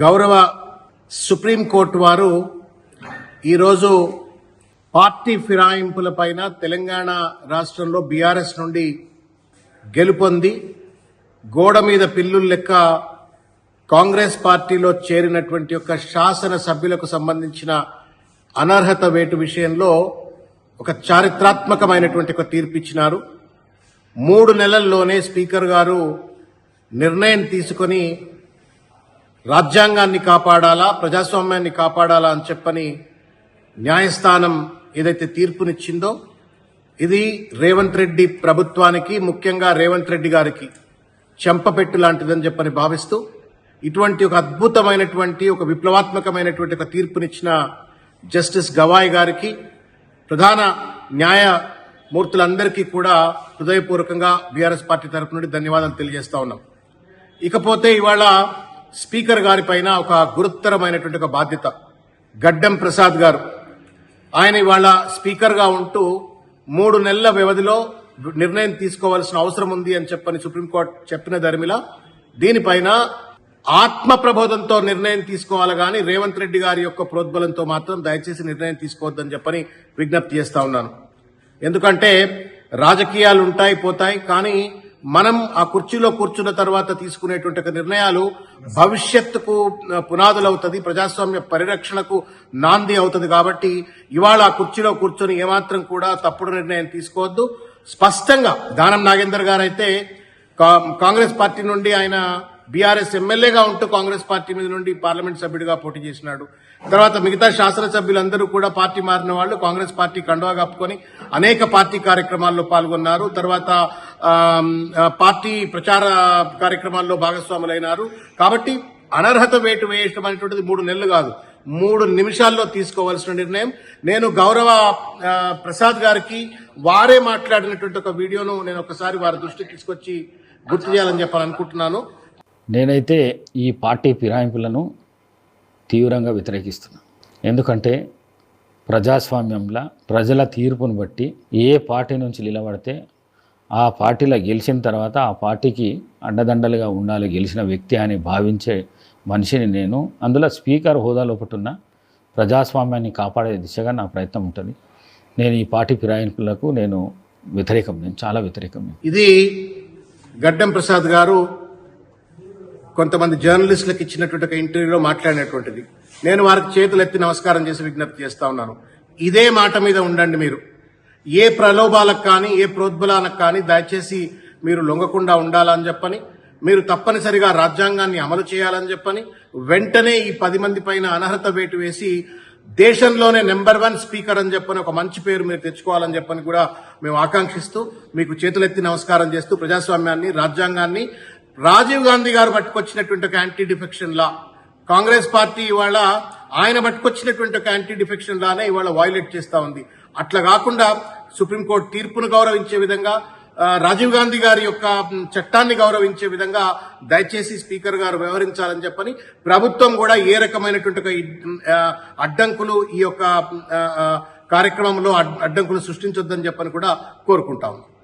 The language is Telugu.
గౌరవ సుప్రీంకోర్టు వారు ఈరోజు పార్టీ ఫిరాయింపులపైన తెలంగాణ రాష్ట్రంలో బీఆర్ఎస్ నుండి గెలుపొంది గోడ మీద పిల్లుల లెక్క కాంగ్రెస్ పార్టీలో చేరినటువంటి యొక్క శాసన సభ్యులకు సంబంధించిన అనర్హత వేటు విషయంలో ఒక చారిత్రాత్మకమైనటువంటి ఒక తీర్పు ఇచ్చినారు. మూడు నెలల్లోనే స్పీకర్ గారు నిర్ణయం తీసుకొని రాజ్యాంగాన్ని కాపాడాలా ప్రజాస్వామ్యాన్ని కాపాడాలా అని చెప్పని న్యాయస్థానం ఏదైతే తీర్పునిచ్చిందో ఇది రేవంత్ రెడ్డి ప్రభుత్వానికి ముఖ్యంగా రేవంత్ రెడ్డి గారికి చెంపపెట్టు లాంటిదని చెప్పని భావిస్తూ ఇటువంటి ఒక అద్భుతమైనటువంటి ఒక విప్లవాత్మకమైనటువంటి ఒక తీర్పునిచ్చిన జస్టిస్ గవాయ్ గారికి ప్రధాన న్యాయమూర్తులందరికీ కూడా హృదయపూర్వకంగా బీఆర్ఎస్ పార్టీ తరపు నుండి ధన్యవాదాలు తెలియజేస్తా ఉన్నాం. ఇకపోతే ఇవాళ స్పీకర్ గారి పైన ఒక గురుత్తరమైనటువంటి ఒక బాధ్యత. గడ్డం ప్రసాద్ గారు. ఆయన ఇవాళ స్పీకర్గా ఉంటూ మూడు నెలల వ్యవధిలో నిర్ణయం తీసుకోవాల్సిన అవసరం ఉంది అని చెప్పని సుప్రీంకోర్టు చెప్పిన ధర్మిల దీనిపైన ఆత్మ ప్రబోధంతో నిర్ణయం తీసుకోవాలి కానీ రేవంత్ రెడ్డి గారి యొక్క ప్రోద్బలంతో మాత్రం దయచేసి నిర్ణయం తీసుకోవద్దని చెప్పని విజ్ఞప్తి చేస్తా ఉన్నాను. ఎందుకంటే రాజకీయాలు ఉంటాయి పోతాయి కానీ మనం ఆ కుర్చీలో కూర్చున్న తర్వాత తీసుకునేటువంటి నిర్ణయాలు భవిష్యత్తుకు పునాదులవుతుంది ప్రజాస్వామ్య పరిరక్షణకు నాంది అవుతుంది కాబట్టి ఇవాళ ఆ కుర్చీలో కూర్చొని ఏమాత్రం కూడా తప్పుడు నిర్ణయం తీసుకోవద్దు. స్పష్టంగా దానం నాగేందర్ గారు అయితే కాంగ్రెస్ పార్టీ నుండి ఆయన బీఆర్ఎస్ ఎమ్మెల్యేగా ఉంటూ కాంగ్రెస్ పార్టీ మీద నుండి పార్లమెంట్ సభ్యుడిగా పోటీ చేసినాడు. తర్వాత మిగతా శాసనసభ్యులందరూ కూడా పార్టీ మారిన వాళ్ళు కాంగ్రెస్ పార్టీ కండువా కప్పుకొని అనేక పార్టీ కార్యక్రమాల్లో పాల్గొన్నారు. తర్వాత పార్టీ ప్రచార కార్యక్రమాల్లో భాగస్వాములైనారు. కాబట్టి అనర్హత వేటు వేయటం అనేటువంటిది మూడు నెలలు కాదు. మూడు నిమిషాల్లో తీసుకోవాల్సిన నిర్ణయం. నేను గౌరవ ప్రసాద్ గారికి వారే మాట్లాడినటువంటి ఒక వీడియోను నేను ఒకసారి వారి దృష్టికి తీసుకొచ్చి గుర్తు చేయాలని చెప్పాలనుకుంటున్నాను. నేనైతే ఈ పార్టీ ఫిరాయింపులను తీవ్రంగా వ్యతిరేకిస్తున్నాను ఎందుకంటే ప్రజాస్వామ్యంలో ప్రజల తీర్పును బట్టి ఏ పార్టీ నుంచి నిలబడితే ఆ పార్టీలో గెలిచిన తర్వాత ఆ పార్టీకి అండదండలుగా ఉండాలి గెలిచిన వ్యక్తి అని భావించే మనిషిని నేను. అందులో స్పీకర్ హోదాలో ఉన్న ప్రజాస్వామ్యాన్ని కాపాడే దిశగా నా ప్రయత్నం ఉంటుంది. నేను ఈ పార్టీ ఫిరాయింపులకు నేను వ్యతిరేకం నేను చాలా వ్యతిరేకం. ఇది గడ్డం ప్రసాద్ గారు కొంతమంది జర్నలిస్టులకు ఇచ్చినటువంటి ఒక ఇంటర్వ్యూలో మాట్లాడినటువంటిది. నేను వారికి చేతులు ఎత్తి నమస్కారం చేసి విజ్ఞప్తి చేస్తా ఉన్నాను. ఇదే మాట మీద ఉండండి మీరు. ఏ ప్రలోభాలకు కానీ ఏ ప్రోద్బలాలకు కానీ దయచేసి మీరు లొంగకుండా ఉండాలని చెప్పని మీరు తప్పనిసరిగా రాజ్యాంగాన్ని అమలు చేయాలని చెప్పని వెంటనే ఈ పది మంది పైన అనర్హత వేటు వేసి దేశంలోనే నెంబర్ వన్ స్పీకర్ అని చెప్పని ఒక మంచి పేరు మీరు తెచ్చుకోవాలని చెప్పని కూడా మేము ఆకాంక్షిస్తూ మీకు చేతులెత్తి నమస్కారం చేస్తూ ప్రజాస్వామ్యాన్ని రాజ్యాంగాన్ని రాజీవ్ గాంధీ గారు పట్టుకొచ్చినటువంటి ఒక anti defection law Congress party ఇవాళ ఆయన పట్టుకొచ్చినటువంటి ఒక యాంటీ డిఫెక్షన్ లానే ఇవాళ వైలేట్ చేస్తా ఉంది. అట్లా కాకుండా సుప్రీంకోర్టు తీర్పును గౌరవించే విధంగా రాజీవ్ గాంధీ గారి యొక్క చట్టాన్ని గౌరవించే విధంగా దయచేసి స్పీకర్ గారు వ్యవహరించాలని చెప్పని ప్రభుత్వం కూడా ఏ రకమైనటువంటి అడ్డంకులు ఈ యొక్క కార్యక్రమంలో అడ్డంకులు సృష్టించొద్దని చెప్పని కూడా కోరుకుంటాం